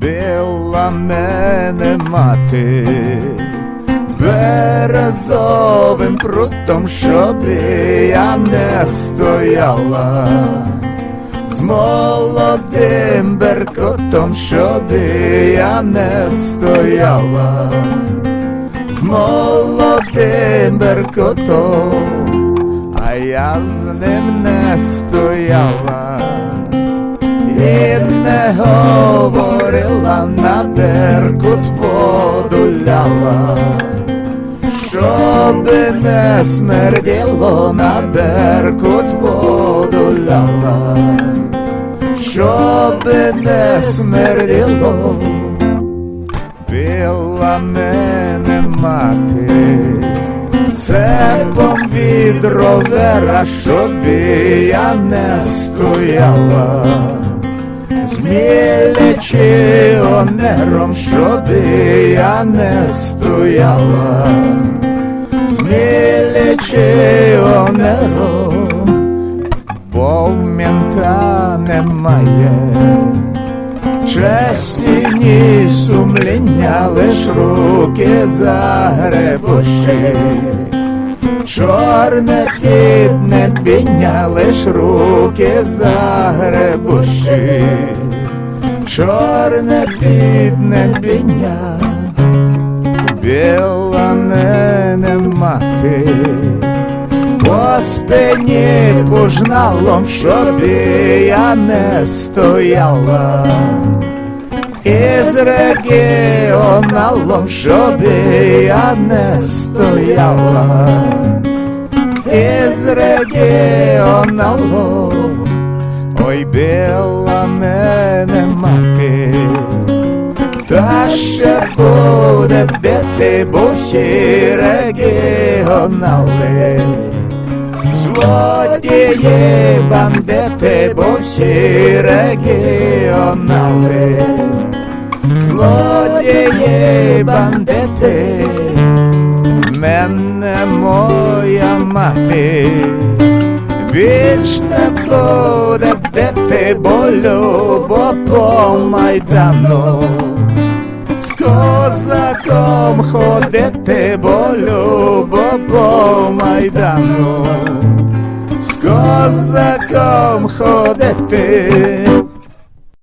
била мене мати березовим прутом, щоб я не стояла. З молодим беркотом, щоб я не стояла, з молодим беркотом, а я з ним не стояла і не говорила на беркут воду ляла, щоби не смерділо на беркут воду ляла, щоби не смерділо, била мене мати. Цепом від ровера, щоб я не стояла, змілячи онером, щоб я не стояла, змілячи онером, бо в мента немає. Честі ні сумління, лиш руки загребущі, чорне підне біння, лиш руки загребущі, чорне підне біння, біла мене мати, по спині пожналом, щоб я не стояла. Із регіоналом, щоб я не стояла, із регіоналом, ой біла мене мати, та ще буде бити, бо всі регіонали. Злодії бандити, бо всі регіонали, злодії бандити, мене моя мати, більш де ти болю, бо по майдану. З козаком ходити, бо по майдану, з козаком ходити,